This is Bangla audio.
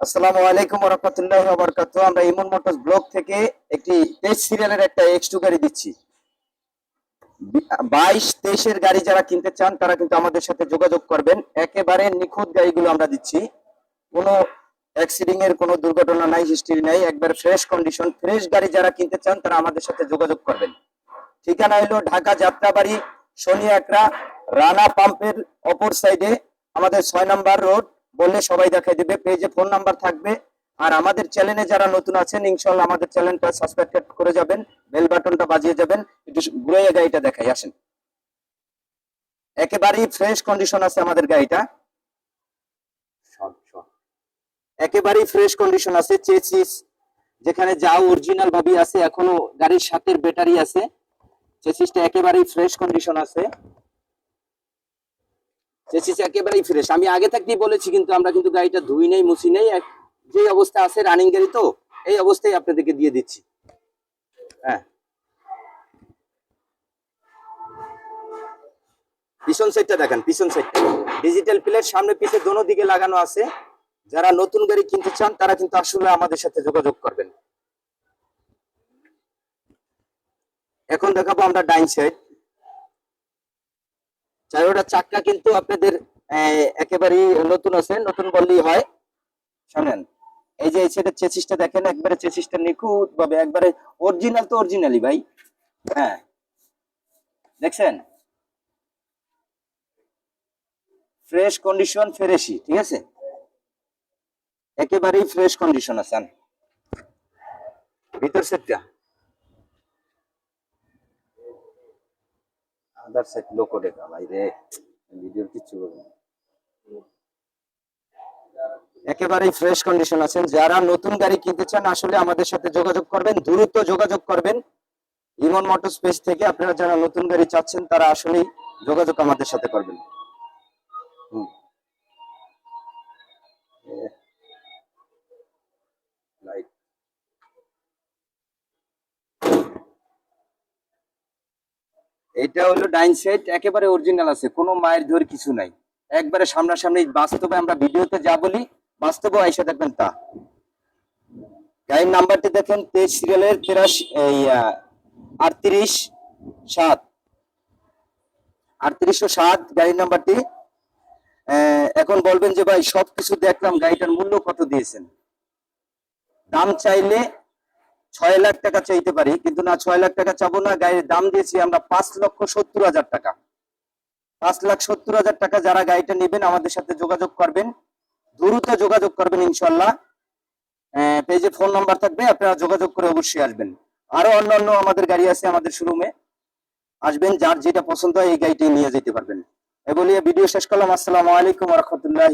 আসসালামু আলাইকুম রহমতুল্লাহ বরকাত আমরা ইমন মোটরস ব্লগ থেকে একটি তেইশ সিরিয়ালের একটা এক্স টু গাড়ি দিচ্ছি। বাইশ তেইশের গাড়ি যারা কিনতে চান, তারা কিন্তু আমাদের সাথে যোগাযোগ করবেন। একেবারে নিখুঁত গাড়িগুলো আমরা দিচ্ছি। কোনো অ্যাক্সিডেন্ট এর কোনো দুর্ঘটনা নাই হিস্ট্রি নাই। একবার ফ্রেশ কন্ডিশন ফ্রেশ গাড়ি যারা কিনতে চান, তারা আমাদের সাথে যোগাযোগ করবেন। ঠিকানা হলো ঢাকা যাত্রাবাড়ি শনি একরা রানা পাম্পের অপর সাইডে আমাদের ছয় নাম্বার রোড বললে সবাই দেখাই দেবে পেজে ফোন নাম্বার থাকবে। আর আমাদের চ্যানেলে যারা নতুন আছেন ইনশাল্লাহ আমাদের চ্যানেলটা সাবস্ক্রাইব করে যাবেন বেল বাটনটা বাজিয়ে যাবেন একটু ঘুরে গাড়িটা দেখাই আসেন। একেবারেই ফ্রেশ কন্ডিশন আছে আমাদের গাড়িটা। একেবারেই ফ্রেশ কন্ডিশন আছে চেসিস যেখানে যা অরিজিনাল ভাবে আছে এখনও গাড়ির সাথে ব্যাটারি আছে। চেসিসটা একেবারেই ফ্রেশ কন্ডিশন আছে। চেসিস একেবারেই ফ্রেশ। আমি আগে থেকেই বলেছি কিন্তু আমরা কিন্তু গাড়িটা ধুই নেই, মুছি নেই যে অবস্থা আছে রানিং গাড়ি তো, এই অবস্থায় আপনাদেরকে দিয়ে দিচ্ছি। হ্যাঁ। পিছন সাইডটা দেখেন, পিছন সাইডটা ডিজিটাল প্লেট সামনে পিছে দোনো দিকে লাগানো আছে। যারা নতুন গাড়ি কিনতে চান, তারা কিন্তু আসলে আমাদের সাথে যোগাযোগ করবেন। এখন দেখাবো আমরা ডাইন সাইড চারোটা চাক্কা কিন্তু আপনাদের একেবারেই নতুন আছে, নতুন বললেই হয়। শোনেন, এই যে সাইডের চেসিসটা দেখেন, একবারে চেসিসটা নিখুঁত ভাবে একবারে অরিজিনাল তো অরিজিনালি ভাই। হ্যাঁ দেখছেন? ফ্রেশ কন্ডিশন ফ্রেশই, ঠিক আছে? একেবারেই ফ্রেশ কন্ডিশন আছেন। ভিতর সেটটা আদার সাইড লোকো দেখা বাইরে ভিডিওর কিচ্ছু বলব একেবারেই ফ্রেশ কন্ডিশন আছেন। যারা নতুন গাড়ি কিনতে চান, আসলে আমাদের সাথে যোগাযোগ করবেন, দ্রুত যোগাযোগ করবেন। ইমন মোটর স্পেস থেকে আপনারা যারা নতুন গাড়ি চাচ্ছেন, তারা আসলেই যোগাযোগ আমাদের সাথে করবেন। এটা হলো ডাইন সাইড, একেবারে অরিজিনাল আছে, কোনো মায়ের ধর কিছু নাই। একবারে সামনাসামনি বাস্তবে আমরা ভিডিওতে যা বলি বাস্তবে এসে দেখবেন তা। গাড়ির নাম্বারটি দেখেন, তেইশ সিরিয়ালের তেরাশি, এই আটত্রিশ সাত। আটত্রিশশো সাত, গাড়ির নাম্বারটি। এখন বলবেন যে ভাই, সবকিছু দেখলাম, গাড়িটার মূল্য কত দিয়েছেন? দাম চাইলে ছয় লাখ টাকা চাইতে পারি, কিন্তু না ছয় লাখ টাকা চাবো না, গাড়ির দাম দিয়েছি আমরা পাঁচ লক্ষ সত্তর হাজার টাকা। পাঁচ লাখ সত্তর হাজার টাকা যারা গাড়িটা নেবেন, আমাদের সাথে যোগাযোগ করবেন, দ্রুত যোগাযোগ করবেন ইনশাল্লাহ পেজে ফোন নাম্বার থাকবে, আপনারা যোগাযোগ করে অবশ্যই আসবেন। আরও অন্যান্য আমাদের গাড়ি আছে আমাদের শোরুমে আসবেন, যার যেটা পছন্দ হয় এই গাড়িটি নিয়ে যেতে পারবেন। এ বলিয়ে ভিডিও শেষ করলাম। আসসালামু আলাইকুম রহমতুল্লাহ